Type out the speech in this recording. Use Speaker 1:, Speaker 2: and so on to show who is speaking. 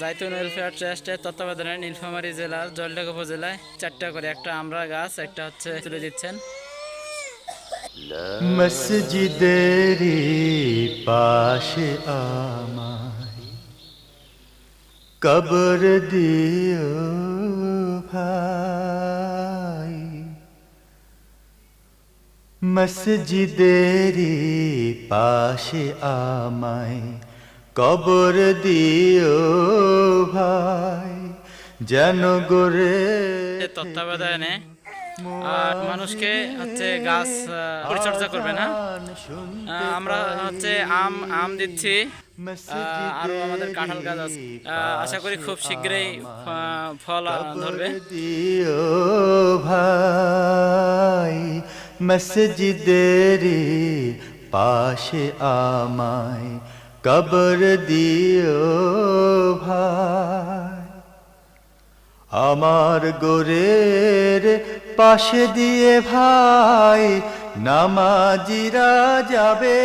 Speaker 1: জাইতুন welfare ট্রাস্টের তত্ত্বাবধানে নীলফামারী জেলার জলঢাকা উপজেলায় চারটা করে একটা আমরা গাছ, একটা হচ্ছে তুলে দিচ্ছেন।
Speaker 2: মসজিদেরি পাশে আমায় কবর দিও ভাই। মসজিদেরি পাশে আমায় কবর দিও ভাই যেন গোরে
Speaker 1: তত্ত্বাবধানে আর মানুষকে হচ্ছে গাছ পরিচর্যা করবে না আমরা হচ্ছে আম আম দিচ্ছি আরও আমাদের কাঁঠাল গাছ আছে। আশা করি খুব শীঘ্রই ফল ধরবে।
Speaker 2: দিও ভাই মসজিদেরি পাশে আমায় কবর দিও ভাই। আমার গোরের পাশে দিয়ে ভাই নামাজিরা যাবে